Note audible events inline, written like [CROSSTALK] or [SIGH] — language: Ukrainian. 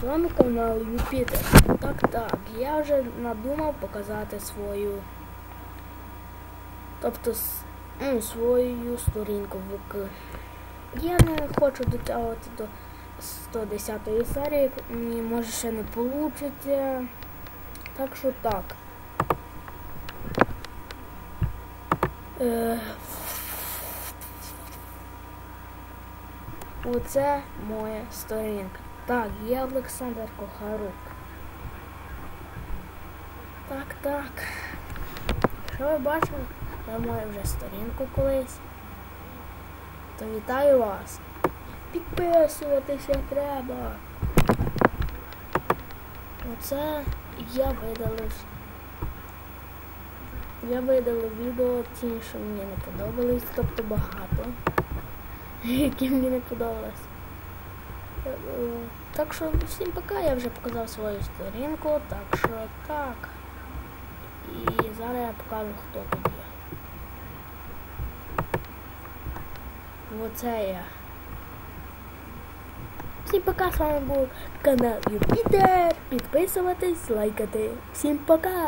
З вами канал Юпітер. Так, так, я вже надумав показати свою. Тобто ну, свою сторінку в К. Я не хочу дотягувати до 110 серії, мені може ще не вийде. Так що так. Е, Оце моя сторінка. Так, я Олександр Кохарук. Так, так. Що ви бачили? Я маю вже сторінку колись. То вітаю вас. Підписуватися треба. Оце я видалив. Я видалив відео ті, що мені не подобались, тобто багато, [LAUGHS] які мені не подобались. Так що всім пока, я вже показав свою сторінку, так що так. І зараз я покажу, хто тут є. Оце я. Всім пока, з вами був канал Юпітер. Підписуватись, лайкати. Всім пока!